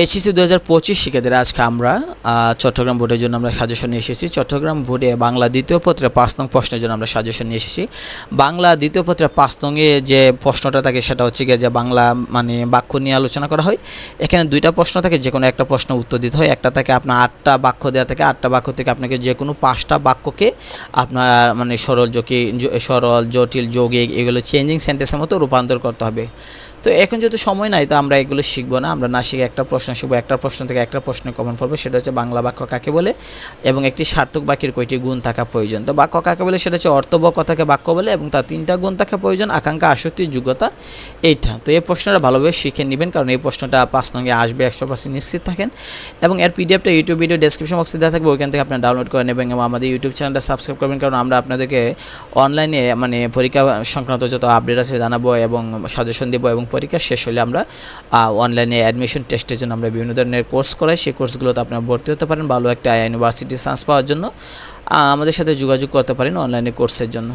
HSC দু হাজার পঁচিশ শিক্ষার্থীরা আজকে আমরা চট্টগ্রাম বোর্ডের জন্য আমরা সাজেশন নিয়ে এসেছি। চট্টগ্রাম বোর্ডে বাংলা দ্বিতীয় পত্রে পাঁচ নং প্রশ্নের জন্য আমরা সাজেশন নিয়ে এসেছি। বাংলা দ্বিতীয় পত্রে পাঁচ নংয়ে যে প্রশ্নটা থাকে সেটা হচ্ছে গিয়ে যে বাংলা মানে বাক্য নিয়ে আলোচনা করা হয়। এখানে দুইটা প্রশ্ন থাকে, যে কোনো একটা প্রশ্ন উত্তর দিতে হয়। একটা থাকে আপনার আটটা বাক্য দেওয়া থাকে। আটটা বাক্য থেকে আপনাকে যে কোনো পাঁচটা বাক্যকে আপনার মানে সরল জকি সরল, জটিল, যৌগিক এগুলো চেঞ্জিং সেন্টেন্সের মতো রূপান্তর করতে হবে। তো এখন যেহেতু সময় নাই, তো আমরা এগুলো শিখব না। আমরা না শিখে একটা প্রশ্ন শিখব, একটা প্রশ্ন থেকে একটা প্রশ্ন কমন পড়বে, সেটা হচ্ছে বাংলা বাক্য কাকে বলে এবং একটি সার্থক বাক্যের কয়টি গুণ থাকা প্রয়োজন। তো বাক্য কাকে বলে সেটা হচ্ছে অর্থবহ কথাকে বাক্য বলে এবং তার তিনটা গুণ থাকা প্রয়োজন, আকাঙ্ক্ষা আসক্তির যোগ্যতা, এইটা। তো এই প্রশ্নটা ভালোভাবে শিখে নেবেন, কারণ এই প্রশ্নটা পাঁচ নঙ্গে আসবে, একশো পার্সেন্ট নিশ্চিত থাকেন। এবং এর পিডিএফটা ইউটিউব ভিডিও ডেসক্রিপশন বক্সে দেওয়া থাকবে, ওইখান থেকে আপনারা ডাউনলোড করে নেবেন এবং আমাদের ইউটিউব চ্যানেলটা সাবস্ক্রাইব করবেন, কারণ আমরা আপনাদেরকে অনলাইনে মানে পরীক্ষা সংক্রান্ত যত আপডেট আছে জানাব এবং সাজেশন দেবো এবং পরীক্ষা শেষ হলে আমরা অনলাইনে অ্যাডমিশন টেস্টের জন্য আমরা বিভিন্ন ধরনের কোর্স করাই। সেই কোর্সগুলোতে আপনারা ভর্তি হতে পারেন। ভালো একটা ইউনিভার্সিটি চান্স পাওয়ার জন্য। আমাদের সাথে যোগাযোগ করতে পারেন অনলাইনে কোর্সের জন্য।